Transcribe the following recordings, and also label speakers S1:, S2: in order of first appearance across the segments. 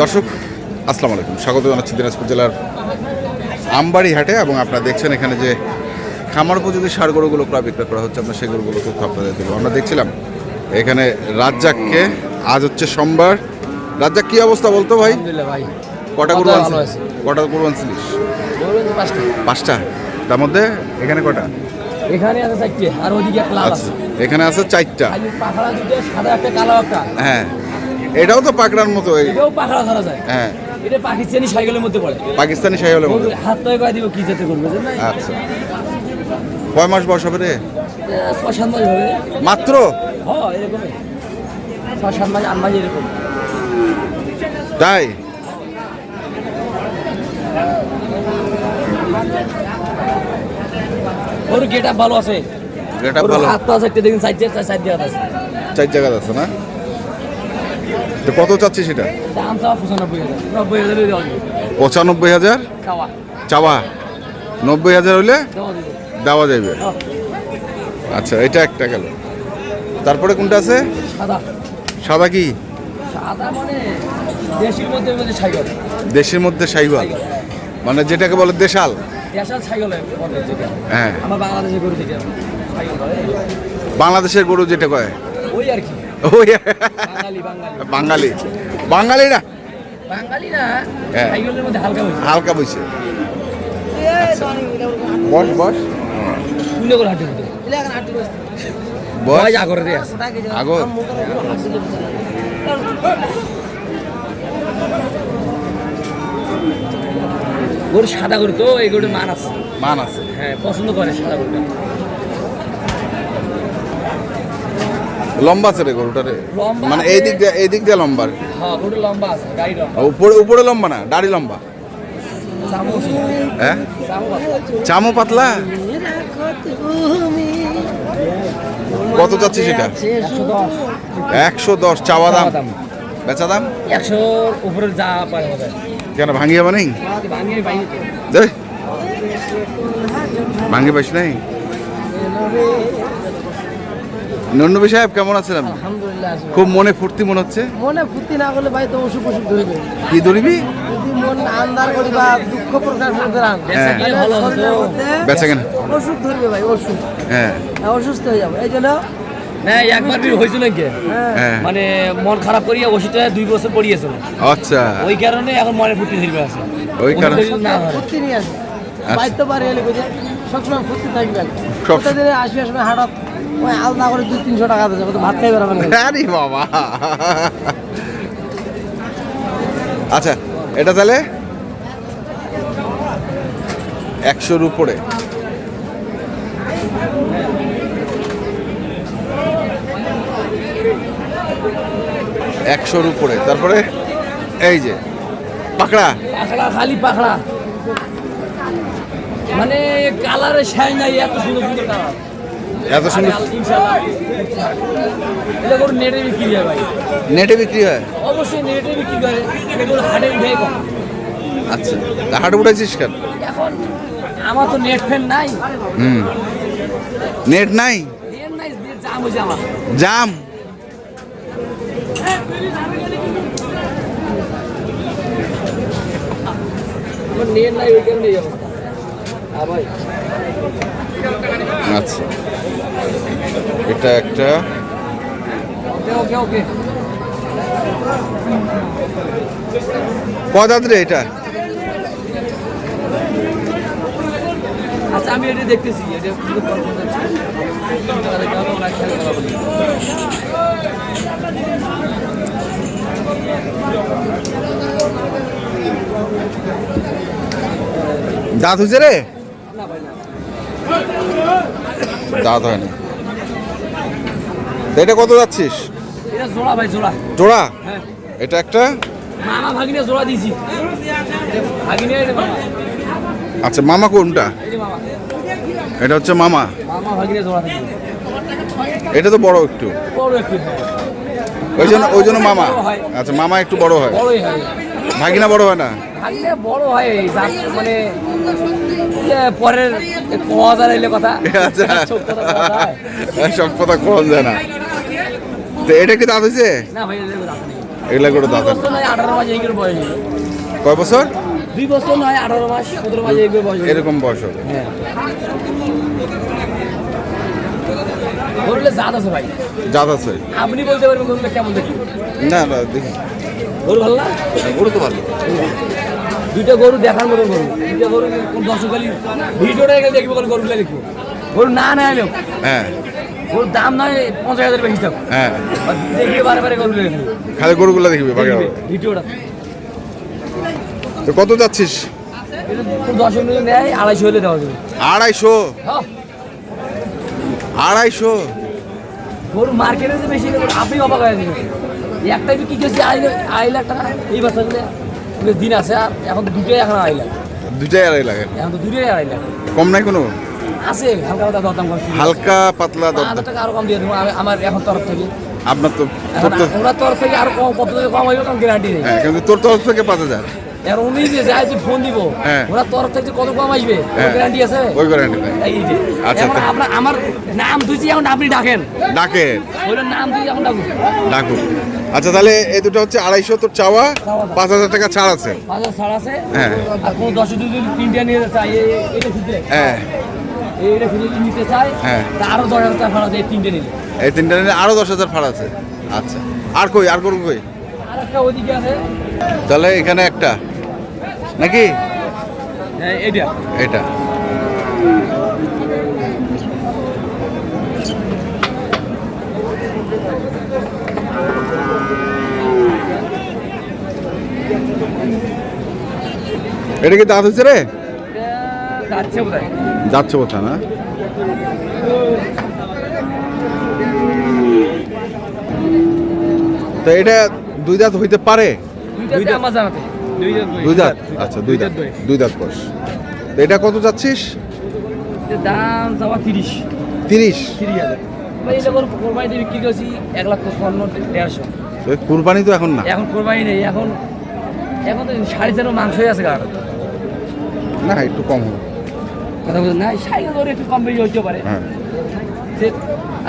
S1: দর্শক আসসালামু আলাইকুম। স্বাগত জানাচ্ছি দিনাজপুর জেলার আমবাড়ি হাটে এবং আপনারা দেখছেন এখানে যে খামার উপযোগী সার গরুগুলো ক্রয় বিক্রয় করা হচ্ছে। আমরা সেই গরুগুলো তথ্য আপনাদের দেবো। আমরা দেখছিলাম এখানে রাজ্জাককে আজ হচ্ছে সোমবার। রাজ্জাক কি অবস্থা বলতো ভাই? কটা গরু কটা গরু আনছিলিস?
S2: পাঁচটা।
S1: তার মধ্যে এখানে কটা?
S2: এখানে আছে চারটে আর ওইদিকে এক লাল
S1: আচ্ছা
S2: আছে।
S1: এখানে আছে চারটা।
S2: খালি পাখড়া দুটো সাদা একটা কালো একটা।
S1: হ্যাঁ। এটাও তো পাকড়ার মতো
S2: এটাও পাখড়া ধরা যায়।
S1: হ্যাঁ।
S2: এটা পাকিস্তানি সাইকেলের মধ্যে পড়ে।
S1: পাকিস্তানি সাইহলের মতো
S2: ওর হাত দিব কি যেতে করবে
S1: আচ্ছা। কয় মাস বয়স হবে রে?
S2: ছয় সাত মাস হবে।
S1: মাত্র?
S2: হ্যাঁ এরকমই। ছয় সাত মাস আট মাস এরকম।
S1: তাই?
S2: ওর গেট ভালো আছে। ওর
S1: ভালো।
S2: হাত তো আছে একটা দেখুন সাইড দিয়ে সাইড দিয়ে আছে।
S1: চার জায়গা আছে না? তো কত চাচ্ছি সেটা?
S2: পঁচানব্বই হাজার।
S1: চাওয়া। নব্বই হাজার হলে
S2: দেওয়া যাবে
S1: আচ্ছা এটা একটা গেল। তারপরে কোনটা আছে?
S2: সাদা।
S1: কি?
S2: মানে দেশির মধ্যে
S1: সাইওয়াল মানে যেটাকে বলে দেশাল। হ্যাঁ। বাংলাদেশের গরু যেটা কয়?
S2: ওই আর কি।
S1: ওই
S2: বাঙালি বাঙালি।
S1: না?
S2: বাঙালি না
S1: হ্যাঁ।
S2: হালকা
S1: বইছে বস। বস বস।
S2: ভয় যা। করে দিয়ে আছে
S1: আগো
S2: গরু সাদা গরু তো এই গরুর মান আছে।
S1: মান আছে।
S2: হ্যাঁ পছন্দ করে সাদা গরুটা।
S1: লম্বা আছে রে গরুটা রে? মানে এই দিক দিয়ে এই দিক দিয়ে লম্বা।
S2: হ্যাঁ গরু লম্বা আছে গাড়ি লম্বা।
S1: উপরে উপরে লম্বা না দাড়ি লম্বা। হ্যাঁ? চামো পাতলা? কত চাচ্ছি সেটা?
S2: একশো দশ।
S1: একশো চাওয়া দাম। বেচা দাম?
S2: একশোর উপরে যা পারে
S1: কেন ভাঙিয়ে বানাই
S2: ভাঙিয়ে
S1: পাইস নাই? নন্নবী সাহেব কেমন আছেন আপনি?
S2: আলহামদুলিল্লাহ
S1: খুব মনে ফুর্তি মনে হচ্ছে?
S2: মনে ফুর্তি না করলে ভাই তো অসুখ অসুখ ধরবে
S1: কি ধরবি?
S2: যদি মন আন্দার করি বা দুঃখ প্রকাশ করতে রান
S1: হ্যাঁ।
S2: ভালো হতো
S1: বেচা কেন।
S2: অসুখ ধরবে ভাই অসুখ।
S1: হ্যাঁ।
S2: অসুস্থ হয়ে যাব। এই জন্য না একবার হয়েছিল কি
S1: হ্যাঁ।
S2: মানে মন খারাপ করিয়া ওষুধটা দুই বছর পড়িয়েছিল।
S1: আচ্ছা।
S2: ওই কারণে এখন মনে ফুর্তি ধরবে আছে।
S1: ওই কারণে?
S2: ওষুধ না
S3: ফুর্তি নিয়ে আসে।
S1: আচ্ছা।
S3: বাইতে পারে সবসময় ফুর্তি থাকবে
S1: সব-
S3: আসবে আসবে হাটত। ওই আলাদা করে দুই তিনশো টাকা দেবে তো ভাত খাই বেড়াবেন না।
S1: আরে বাবা। আচ্ছা এটা তাহলে? একশোর উপরে। একশোর উপরে। তারপরে এই যে পাকড়া।
S2: পাখড়া খালি পাখড়া মানে কালারে শাই নাই এত সুন্দর সুন্দর কালার
S1: এত সুন্দর
S2: নেটে বিক্রি হয় ভাই।
S1: নেটে বিক্রি হয়?
S2: অবশ্যই নেটে বিক্রি করে। এগুলো হাটে উঠে
S1: আচ্ছা তা হাটে উঠেছিস কেন?
S2: এখন আমার তো নেট ফ্যান নাই।
S1: হুম। নেট নাই?
S2: জাম নেট নাই ওই কারণে এই অবস্থা হ্যাঁ ভাই
S1: আচ্ছা। এটা একটা। কদাত রে এটা?
S2: আচ্ছা আমি এটা দেখতেছি এটা।
S1: দাঁত হয়েছে রে? দাঁত হয় না তা এটা কত যাচ্ছিস?
S2: জোড়া ভাই জোড়া।
S1: জোড়া?
S2: হ্যাঁ।
S1: এটা একটা?
S2: মামা ভাগিনে জোড়া দিয়েছি। ভাগিনে
S1: আচ্ছা মামা কোনটা? এটা হচ্ছে মামা।
S2: মামা ভাগিনে জোড়া
S1: এটা তো বড় একটু।
S2: বড় একটু হ্যাঁ।
S1: ওই জন্য ওই জন্য মামা আচ্ছা মামা একটু বড় হয়।
S2: বড়ই হয়।
S1: ভাগিনা বড় হয় না?
S2: ভাগিনে বড় হয় মানে পরের ক হাজার এলে কথা।
S1: আচ্ছা।
S2: সব কথা বলা যায়।
S1: না। তো এটা কি দাঁত হয়েছে?
S2: না ভাই
S1: এগুলা
S2: বছর নয় আঠারো মাস এইগুলো বয়স
S1: কয় বছর?
S2: দুই বছর নয় আঠারো মাস সতেরো মাস এইগুলো বয়স
S1: এরকম বয়স হবে।
S2: হ্যাঁ। জাত আছে ভাই।
S1: জাত আছে।
S2: আপনি বলতে পারবেন কেমন দেখি?
S1: না না দেখি।
S2: গরু ভালো না?
S1: গরু তো ভালো।
S2: দুইটা গরু দেখার মতো গরু। দুইটা গরু কোন দর্শক খালি ভিডিওটা এখানে দেখব খালি গরুগুলো দেখব গরু না না এলো।
S1: হ্যাঁ।
S2: গরুর দাম নয় পঞ্চাশ হাজার বেশি থাক।
S1: হ্যাঁ।
S2: দেখবে বারে বারে গরুগুলো দেখবে
S1: খালি গরুগুলো দেখবি।
S2: ভিডিওটা।
S1: তো কত যাচ্ছিস?
S2: দর্শক নেয় আড়াইশো হলে দেওয়া যাবে।
S1: আড়াইশো?
S2: হ্যাঁ,
S1: আড়াইশো?
S2: গরু মার্কেটে বেশি গরু, আপনি অবাক হয়ে যাবেন। একটা বিক্রি করছি আড়াই আড়াই লাখ টাকা। এই বছর এগুলো দিন আছে আর এখন দুটাই এখন আড়াই লাখ।
S1: দুটাই আড়াই লাখ।
S2: এখন তো দুটোই আড়াই লাখ।
S1: কম নাই কোনো?
S2: আছে হালকা পাতলা দরদাম করছি।
S1: হালকা পাতলা দরদাম।
S2: হাজার টাকা আরও কম দিয়ে দেবো আমি- আমার এখন তরফ থেকে।
S1: আপনার তো
S2: এখন
S1: তোর তো
S2: ওনার তরফ থেকে আরও কম কত টাকা কম হইবে কারণ গ্যারান্টি নেই।
S1: হ্যাঁ কিন্তু তোর তরফ থেকে পাঁচ হাজার।
S2: আর উনি যে যায় যে ফোন দিব
S1: হ্যাঁ।
S2: ওনার তরফ থেকে কত কম আসবে?
S1: হ্যাঁ।
S2: গ্যারান্টি আছে?
S1: ওই গ্যারান্টি
S2: এই যে
S1: আচ্ছা,
S2: আপনার আমার নাম দুইছি এখন আপনি ডাকেন।
S1: ডাকে।
S2: ওইটার নাম দুই এখন ডাকুন।
S1: ডাকুক আচ্ছা তাহলে এই দুটো হচ্ছে আড়াইশো তোর চাওয়া পাঁচ হাজার টাকা ছাড় আছে।
S2: পাঁচ হাজার ছাড় আছে।
S1: হ্যাঁ।
S2: আর কোনো দশ যদি তিনটা নিয়ে চাই এটা শুধু
S1: হ্যাঁ।
S2: এইটা শুধু যদি নিতে চাই
S1: হ্যাঁ।
S2: তা আরও দশ হাজার টাকা ভাড়া দিয়ে তিনটে নিলে।
S1: এই তিনটা নিলে আরও দশ হাজার ভাড়া আছে। আচ্ছা। আর কই আর করব কই?
S2: আর একটা ওইদিকে আছে।
S1: তাহলে এখানে একটা। নাকি? এটা। এটা কি দাঁত হচ্ছে রে?
S2: যাচ্ছে হয়
S1: যাচ্ছে কোথা না? তো এটা দুই দাঁত হইতে পারে?
S2: দুইটা। আমার জানাতে।
S1: দুই দাঁত আচ্ছা দুই দাঁত দুই। দাঁত বয়স। এটা কত যাচ্ছিস?
S2: দাম যাওয়া তিরিশ।
S1: তিরিশ?
S2: কোরবানিতে বিক্রি করছি এক লাখ পঁচপান্ন দেড়শো।
S1: কুরবানি তো এখন না?
S2: এখন কোরবানি নেই এখন এখন তো সাড়ে চারো মাংসই আছে গাড়
S1: না একটু কম হবে।
S2: কথা বলছেন? না সাড়ে ধরে একটু কম বেশি হইতে পারে।
S1: হ্যাঁ।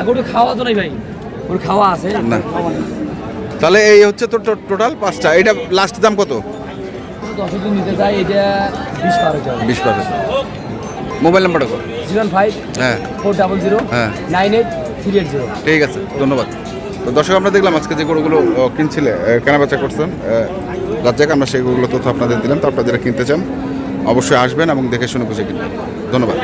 S2: ওটা খাওয়া তো নাই ভাই। ওর খাওয়া আছে।
S1: না। তাহলে এই হচ্ছে তো টোটাল পাঁচটা। এটা লাস্ট দাম কত?
S2: দশ দিন নিতে চাই এটা বিশ পার যাবে
S1: বিশ পার্সেন্ট মোবাইল নাম্বারটা কো
S2: জিরো ফাইভ
S1: হ্যাঁ।
S2: ফোর ডাবল জিরো
S1: হ্যাঁ।
S2: Nine eight three eight zero.
S1: ঠিক আছে ধন্যবাদ। তো দর্শক আমরা দেখলাম আজকে যে গরুগুলো কিনছিলে কেনাবেচা করছেন রাত রাজ্জাক আমরা সেই গরুগুলো তথ্য আপনাদের দিলাম। তো আপনারা যারা কিনতে চান অবশ্যই আসবেন এবং দেখে শুনে বুঝে কিনবেন। ধন্যবাদ।